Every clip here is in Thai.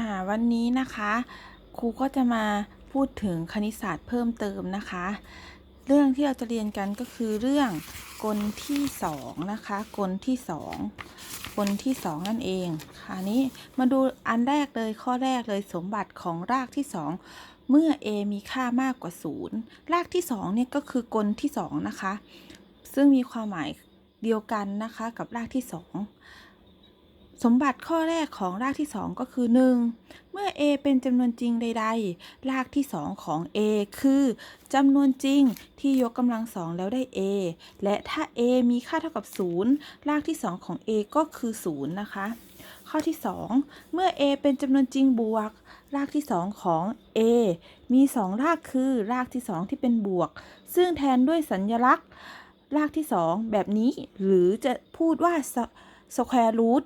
อ่าวันนี้นะคะครูก็จะมาพูดถึงคณิตศาสตร์เพิ่มเติมนะคะ เรื่องที่เราจะเรียนกันก็คือเรื่องกลที่สองนะคะกลที่สองกลที่สองนั่นเองค่ะนี้มาดูอันแรกเลยข้อแรกเลยสมบัติของรากที่สองเมื่อ a มีค่ามากกว่าศูนย์รากที่สองเนี่ยก็คือกลที่สองนะคะซึ่งมีความหมายเดียวกันนะคะกับรากที่สอง สมบัติข้อแรกของรากที่ 2 ก็คือ 1. เมื่อ a เป็นจำนวนจริงใด ๆ รากที่ 2 ของ a คือจำนวนจริงที่ยกกำลังสองแล้วได้ a และถ้า a มีค่าเท่ากับ 0 รากที่ 2 ของ a ก็คือ 0 นะคะ ข้อที่ 2 เมื่อ a เป็นจำนวนจริงบวก รากที่ 2 ของ a มี 2 รากคือรากที่ 2 ที่เป็นบวก ซึ่งแทนด้วยสัญลักษณ์ รากที่ 2 แบบนี้ หรือจะพูดว่า square root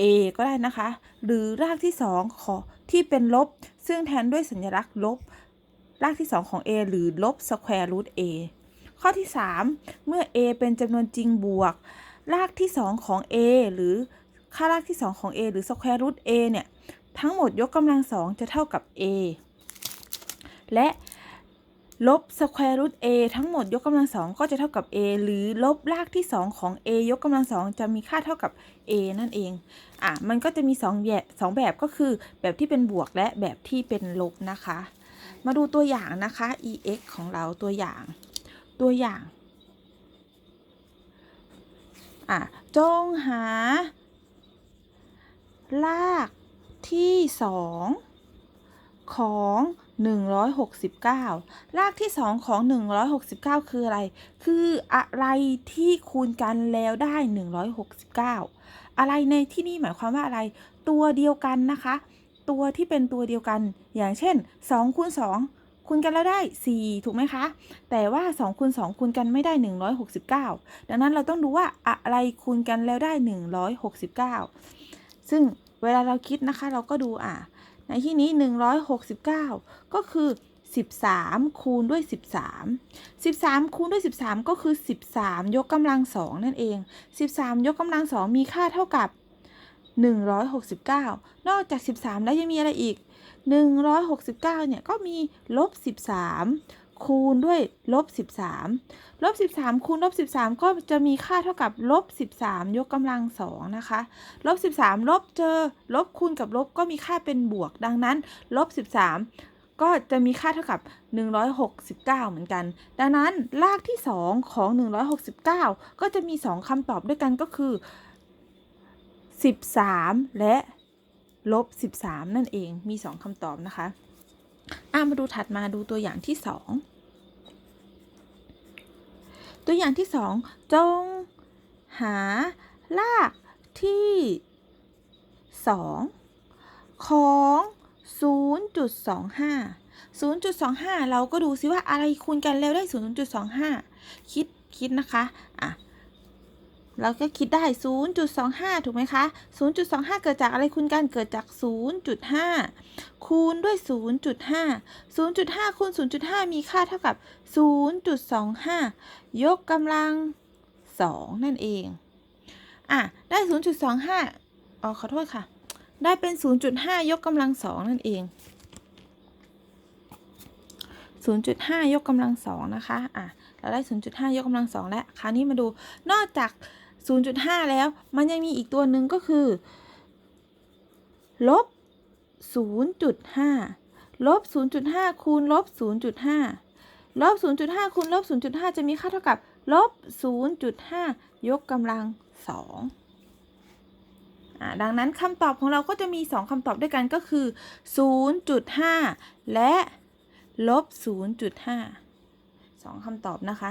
a ก็ได้นะคะ หรือรากที่ 2 ขอที่เป็นลบ ซึ่งแทนด้วยสัญลักษณ์ลบ รากที่ 2 ของ a หรือลบ square root a ข้อที่ 3 เมื่อ a เป็นจำนวนจริงบวก รากที่ 2 ของ a หรือค่ารากที่ 2 ของ a หรือ square root a เนี่ย ทั้งหมดยกกำลังสองจะเท่ากับ a และ ลบ square root a ทั้งหมดยกกำลังสองก็จะเท่ากับ a หรือลบรากที่ 2 ของ a ยกกำลังสองจะมีค่าเท่ากับ a นั่นเอง อะ มันก็จะมี2แบบสองแบบก็คือแบบที่เป็นบวกและแบบที่เป็นลบนะคะ มาดูตัวอย่างนะคะ ex ของเราตัวอย่าง ตัวอย่าง อะ จงหา รากที่ 2 ของ 169 รากที่ 2 ของ 169 คืออะไร คืออะไรที่คูณกันแล้วได้ 169 อะไรในที่นี่หมายความว่าอะไร ตัวเดียวกันนะคะ ตัวที่เป็นตัวเดียวกัน อย่างเช่น2คูณ2คูณกันแล้วได้ 4 ถูกไหมคะ แต่ว่า2คูณ2คูณกันไม่ได้ 169 ดังนั้นเราต้องดูว่าอะไรคูณกันแล้วได้ 169 ซึ่งเวลาเราคิดนะคะ เราก็ดูอะ ในที่นี้ 169 ก็คือ 13 คูณด้วย 13 13 คูณด้วย 13 ก็คือ 13 ยกกำลัง2นั่นเอง 13 ยกกำลัง2มีค่าเท่ากับ 169 นอกจาก 13 แล้วยังมีอะไรอีก 169 เนี่ยก็มีลบ 13 คูณด้วยลบ13ลบ13คูณลบ13 ก็จะมีค่าเท่ากับลบ13 ยกกำลัง2นะคะลบ13ลบเจอลบคูณกับลบก็มีค่าเป็นบวก ดังนั้นลบ13 ก็จะมีค่าเท่ากับ 169 เหมือนกัน ดังนั้นรากที่ 2 ของ 169 ก็จะมี 2คำตอบด้วยกันก็คือ 13 และลบ13 นั่นเองมี 2คำตอบนะคะอะมาดูถัดมาดูตัวอย่างที่ 2 ตัวอย่างที่สองจง หารากที่สองของ 0.25 0.25 เราก็ดูซิว่าอะไรคูณกันแล้วได้ 0.25 คิดคิดนะคะ อะ เราก็คิดได้ 0.25 ถูกไหมคะ 0.25 เกิดจากอะไรคูณกัน เกิดจาก 0.5 คูณด้วย 0.5 0.5 คูณ 0.5 มีค่าเท่ากับ 0.25 ยกกำลัง 2 นั่นเอง อะ ได้ 0.25 อ๋อ ขอโทษค่ะ ได้เป็น 0.5 ยกกำลัง 2 นั่นเอง 0.5 ยกกำลัง 2 นะคะ อะเราได้ 0.5 ยกกำลัง2แล้ว คราวนี้มาดู นอกจาก 0.5 แล้ว มันยังมีอีกตัวหนึ่งก็คือ ลบ 0.5 ลบ 0.5 คูณลบ 0.5 ลบ 0.5 คูณลบ 0.5 จะมีค่าเท่ากับ ลบ 0.5 ยกกำลัง2อ่าดังนั้นคำตอบของเราก็จะมี 2คำตอบด้วยกันก็คือ 0.5 และลบ 0.5 2คำตอบนะคะ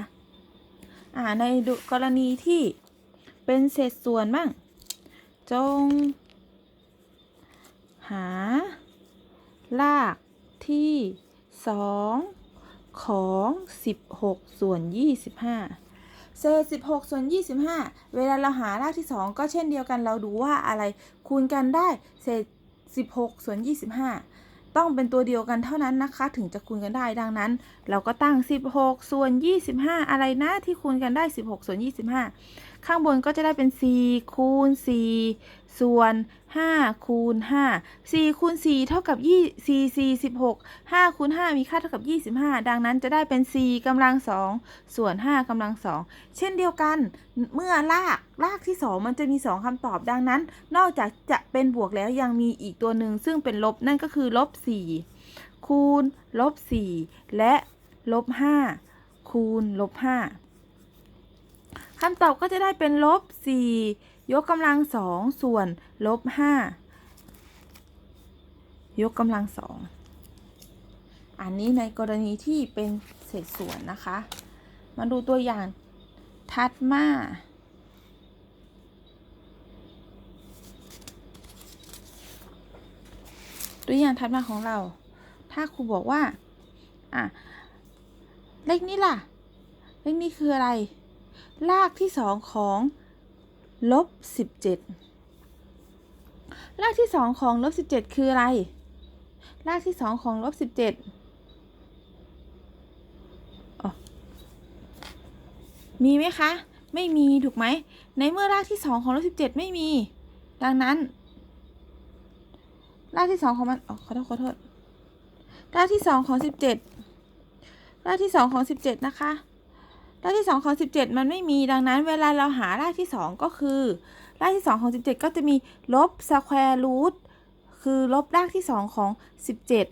ในกรณีที่ เป็นเศษส่วนบ้าง จง หารากที่2ของ 16 ส่วน 25 เศษ 16 ส่วน 25 เวลาเราหารากที่ 2 ก็เช่นเดียวกันเราดูว่าอะไรคูณกันได้ เศษ 16 ส่วน 25 ต้องเป็นตัวเดียวกันเท่านั้นนะคะ ถึงจะคูณกันได้ดังนั้น เราก็ตั้ง 16 ส่วน 25 อะไรนะที่คูณกันได้ 16 ส่วน 25 ข้างบนก็จะได้เป็น 4 คูณ 4 ส่วน 5 คูณ 5 4 คูณ 4 เท่ากับ2 4 4 16 5 คูณ 5 มีค่าเท่ากับ 25 ดังนั้นจะได้เป็น 4กำลัง 2 ส่วน 5กำลัง 2 เช่นเดียวกัน เมื่อลากลากที่ 2 มันจะมี 2คำตอบดังนั้น นอกจากจะเป็นบวกแล้วยังมีอีกตัวหนึ่งซึ่งเป็นลบนั่นก็คือลบ 4 คูณลบ 4 และลบ 5 คูณลบ 5 คำตอบก็จะได้เป็นลบ4ยกกำลัง2ส่วนลบ5ยกกำลัง2อันนี้ในกรณีที่เป็นเศษส่วนนะคะ มาดูตัวอย่างถัดมาตัวอย่างถัดมาของเรา ถ้าครูบอกว่า อะ เลขนี้ล่ะ เลขนี้คืออะไร รากที่สองของลบสิบเจ็ดรากที่สองของลบสิบเจ็ดคืออะไรรากที่สองของลบสิบเจ็ดมีไหมคะ ไม่มีถูกไหม ในเมื่อรากที่สองของลบสิบเจ็ดไม่มี ดังนั้น รากที่สองของมันอ๋อขอโทษขอโทษรากที่สองของสิบเจ็ดรากที่สองของสิบเจ็ดนะคะ รากที่สองของสิบเจ็ดมันไม่มีดังนั้นเวลาเราหารากที่สองก็คือ รากที่สองของสิบเจ็ดก็จะมีลบสแควร์รูทคือลบรากที่สองของสิบเจ็ด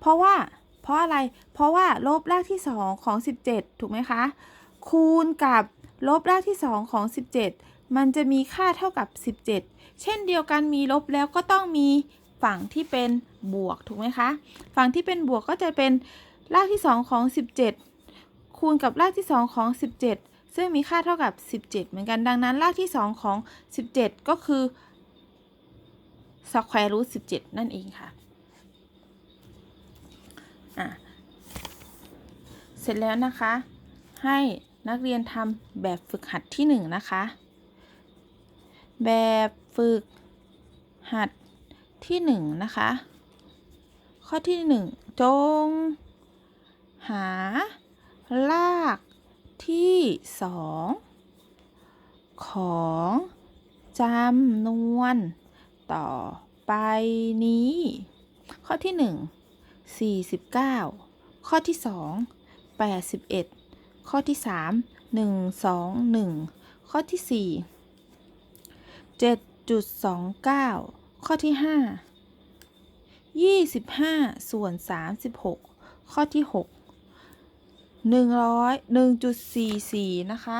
เพราะว่า เพราะอะไร เพราะว่าลบรากที่สองของสิบเจ็ดถูกไหมคะ คูณกับลบรากที่สองของสิบเจ็ดมันจะมีค่าเท่ากับสิบเจ็ดเช่นเดียวกันมีลบแล้วก็ต้องมีฝั่งที่เป็นบวกถูกไหมคะ ฝั่งที่เป็นบวกก็จะเป็นรากที่สองของสิบเจ็ด คูณกับรากที่ 2 ของ 17 ซึ่งมีค่าเท่ากับ 17 เหมือนกันดังนั้นรากที่ 2 ของ 17 ก็คือ square root 17นั่นเองค่ะ อะ เสร็จแล้วนะคะ ให้นักเรียนทำแบบฝึกหัดที่1นะคะ แบบฝึกหัดที่1นะคะ ข้อที่1จง หา ลากที่สองของจำนวนต่อไปนี้ ข้อที่หนึ่งสี่สิบเก้าข้อที่สองแปดสิบเอ็ดข้อที่สามหนึ่งสองหนึ่งข้อที่สี่เจ็ดจุดสองเก้าข้อที่ห้ายี่สิบห้าส่วนสามสิบหกข้อที่หก หนึ่งร้อยหนึ่งจุดสี่สี่นะคะ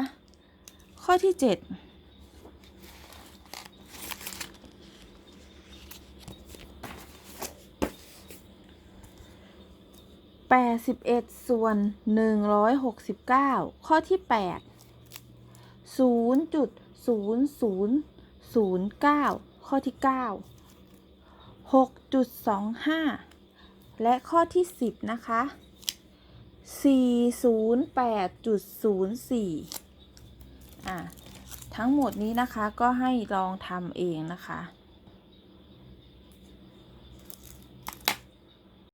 ข้อที่เจ็ดแปดสิบเอ็ดส่วนหนึ่งร้อยหกสิบเก้าข้อที่แปดศูนย์จุดศูนย์ศูนย์ศูนย์เก้าข้อที่เก้าหกจุดสองห้าและข้อที่สิบนะคะ 408.04 อะ ทั้งหมดนี้นะคะก็ให้ลองทำเองนะคะ